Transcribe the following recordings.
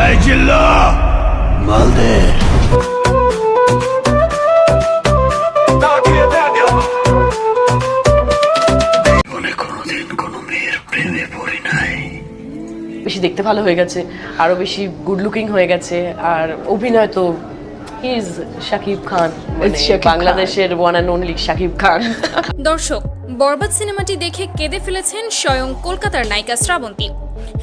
এই চিল্লা বেশি দেখতে ভালো হয়ে গেছে আরও বেশি গুড লুকিং হয়ে গেছে আর অভিনয় তো ইজ খান শাকিব খান। বাংলাদেশের one and only Shakib Khan দর্শক বরবাদ সিনেমাটি দেখে কেঁদে ফেলেছেন স্বয়ং কলকাতার নায়িকা শ্রাবন্তী।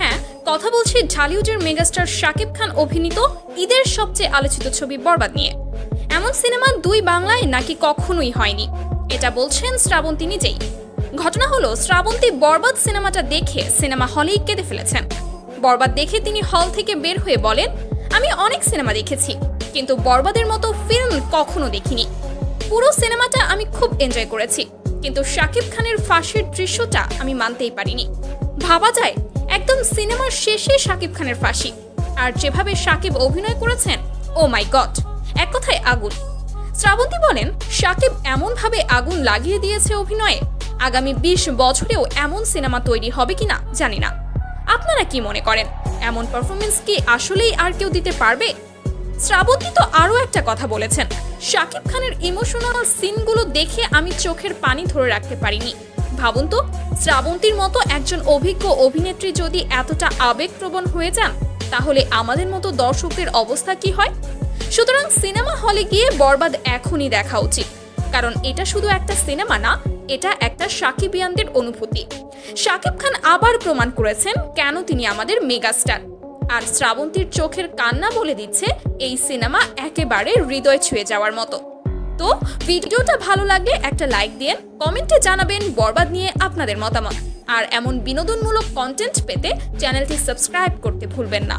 হ্যাঁ কথা বলছি ঢালিউডের মেগাস্টার শাকিব খান অভিনীত ঈদের সবচেয়ে আলোচিত ছবি বরবাদ নিয়ে। এমন সিনেমা দুই বাংলায় নাকি কখনোই হয়নি। এটা বলছেন শ্রাবন্তী নিজেই। ঘটনা হলো, শ্রাবন্তী বরবাদ সিনেমাটা দেখে সিনেমা হলেই কেঁদে ফেলেছেন। বরবাদ দেখে তিনি হল থেকে বের হয়ে বলেন, আমি অনেক সিনেমা দেখেছি, কিন্তু বরবাদের মতো ফিল্ম কখনো দেখিনি। পুরো সিনেমাটা আমি খুব এনজয় করেছি, কিন্তু শাকিব খানের ফাঁসির দৃশ্যটা আমি মানতেই পারিনি। ভাবা যায় একদম সিনেমার শেষে শাকিব খানের ফাঁসি। আর যেভাবে শাকিব অভিনয় করেছেন, ও মাই গড, এক কথায় আগুন। শ্রাবন্তী বলেন, শাকিব এমনভাবে আগুন লাগিয়ে দিয়েছে অভিনয়ে, আগামী বিশ বছরেও এমন সিনেমা তৈরি হবে কিনা জানি না। আপনারা কি মনে করেন, এমন পারফরমেন্স কি আসলেই আর কেউ দিতে পারবে? শ্রাবন্তী তো আরও একটা কথা বলেছেন, শাকিব খানের ইমোশনাল সিনগুলো দেখে আমি চোখের পানি ধরে রাখতে পারিনি। ভাবুন তো? শ্রাবন্তীর মতো একজন অভিজ্ঞ অভিনেত্রী যদি এতটা আবেগপ্রবণ হয়ে যান, তাহলে আমাদের মতো দর্শকদের অবস্থা কি হয়? সুতরাং সিনেমা হলে গিয়ে বরবাদ এখনই দেখা উচিত। কারণ এটা শুধু একটা সিনেমা না, এটা একটা সাকিবিয়ানদের অনুভূতি। শাকিব খান আবার প্রমাণ করেছেন কেন তিনি আমাদের মেগাস্টার। আর শ্রাবন্তীর চোখের কান্না বলে দিচ্ছে এই সিনেমা একেবারে হৃদয় ছুঁয়ে যাওয়ার মতো। তো ভিডিওটা ভালো লাগলে একটা লাইক দিয়ে কমেন্টে জানাবেন, বরবাদ নিয়ে আপনাদের মতামত। আর এমন বিনোদনমূলক কন্টেন্ট পেতে চ্যানেলটি সাবস্ক্রাইব করতে ভুলবেন না।